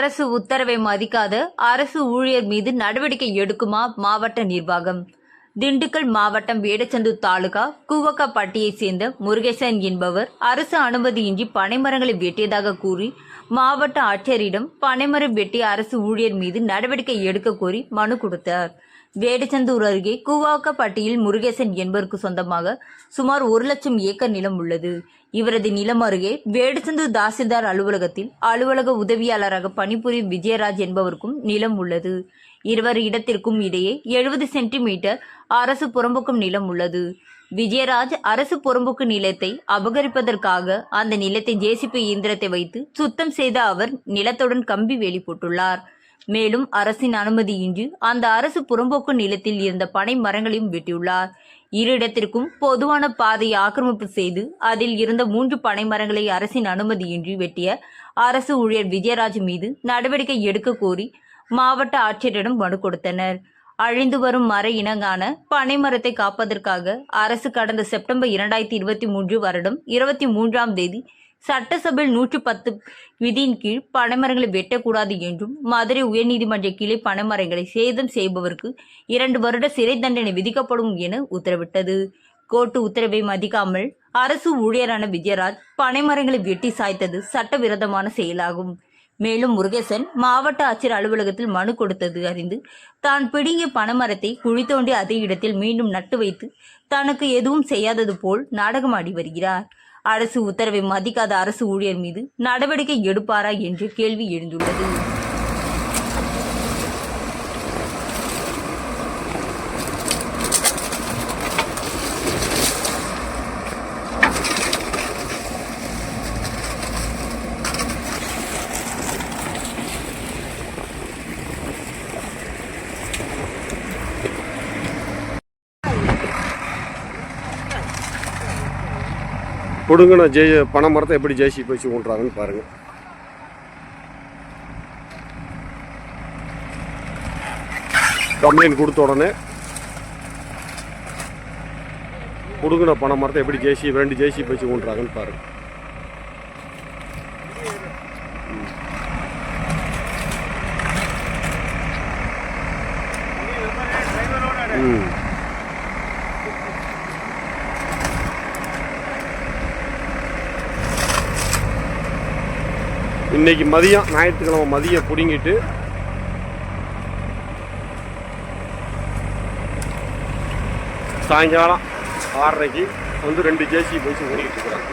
அரசு உத்தரவை மதிக்காத அரசு ஊழியர் மீது நடவடிக்கை எடுக்குமா மாவட்ட நிர்வாகம்? திண்டுக்கல் மாவட்டம் வேடச்சந்தூர் தாலுகா கூவக்காப்பட்டியைச் சேர்ந்த முருகேசன் என்பவர் அரசு அனுமதியின்றி பனைமரங்களை வெட்டியதாக கூறி மாவட்ட ஆட்சியரிடம் பனைமரம் வெட்டிய அரசு ஊழியர் மீது நடவடிக்கை எடுக்க கோரி மனு கொடுத்தார். வேடச்சந்தூர் அருகே கூவாக்கப்பட்டியில் முருகேசன் என்பவருக்கு சொந்தமாக சுமார் ஒரு லட்சம் ஏக்கர் நிலம் உள்ளது. இவரது நிலம் அருகே வேடச்சந்தூர் தாசில்தார் அலுவலகத்தில் அலுவலக உதவியாளராக பணிபுரியும் விஜயராஜ் என்பவருக்கும் நிலம் உள்ளது. இருவர் இடத்திற்கும் இடையே எழுபது சென்டிமீட்டர் அரசு புறம்போக்கும் நிலம் உள்ளது. விஜயராஜ் அரசு புறம்போக்கு நிலத்தை அபகரிப்பதற்காக அந்த நிலத்தை ஜேசிபி இயந்திரத்தை வைத்து சுத்தம் செய்த அவர் நிலத்துடன் கம்பி வேலி போட்டுள்ளார். மேலும் அரசின் அனுமதியின்றி அந்த அரசு புறம்போக்கு நிலத்தில் இருந்த பனை மரங்களையும் வெட்டியுள்ளார். இரு இடத்திற்கும் பொதுவான பாதையை ஆக்கிரமிப்பு செய்து அதில் இருந்த மூன்று பனை மரங்களை அரசின் அனுமதியின்றி வெட்டிய அரசு ஊழியர் விஜயராஜ் மீது நடவடிக்கை எடுக்க கோரி மாவட்ட ஆட்சியரிடம் மனு கொடுத்தனர். அழிந்து வரும் மர இனங்கான பனை மரத்தை காப்பதற்காக அரசு கடந்த செப்டம்பர் இரண்டாயிரத்தி இருபத்தி மூன்று வருடம் இருபத்தி மூன்றாம் தேதி சட்டசபையில் நூற்று பத்து விதியின் கீழ் பனைமரங்களை வெட்டக்கூடாது என்றும் மதுரை உயர்நீதிமன்ற கிளை பனைமரங்களை சேதம் செய்பவருக்கு இரண்டு வருட சிறை தண்டனை விதிக்கப்படும் என உத்தரவிட்டது. கோர்ட்டு உத்தரவை மதிக்காமல் அரசு ஊழியரான விஜயராஜ் பனைமரங்களை வெட்டி சாய்த்தது சட்டவிரோதமான செயலாகும். மேலும் முருகேசன் மாவட்ட ஆட்சியர் அலுவலகத்தில் மனு கொடுத்தது அறிந்து தான் பிடுங்கிய பனைமரத்தை குழி தோண்டி அதே இடத்தில் மீண்டும் நட்டு வைத்து தனக்கு எதுவும் செய்யாதது போல் நாடகமாடி வருகிறார். அரசு உத்தரவை மதிக்காத அரசு ஊழியர் மீது நடவடிக்கை எடுப்பாரா என்று கேள்வி எழுந்துள்ளது. பிடுங்கின ஜெய பனை மரத்தை எப்படி ஜெய்சி வச்சு ஊன்றாங்கன்னு பாருங்கள் கம்ப்ளைண்ட் கொடுத்த உடனே பிடுங்கின பனை மரத்தை எப்படி ஜேசி ரெண்டு ஜேசிபி வச்சு ஊன்றாங்கன்னு பாருங்கள் ம். இன்னைக்கு மதியம் ஞாயிற்றுக்கிழமை மதியம் பிடுங்கிட்டு சாயங்காலம் ஆறரைக்கு வந்து ரெண்டு ஜேசி போய் ஓடிட்டு இருக்கிறாங்க.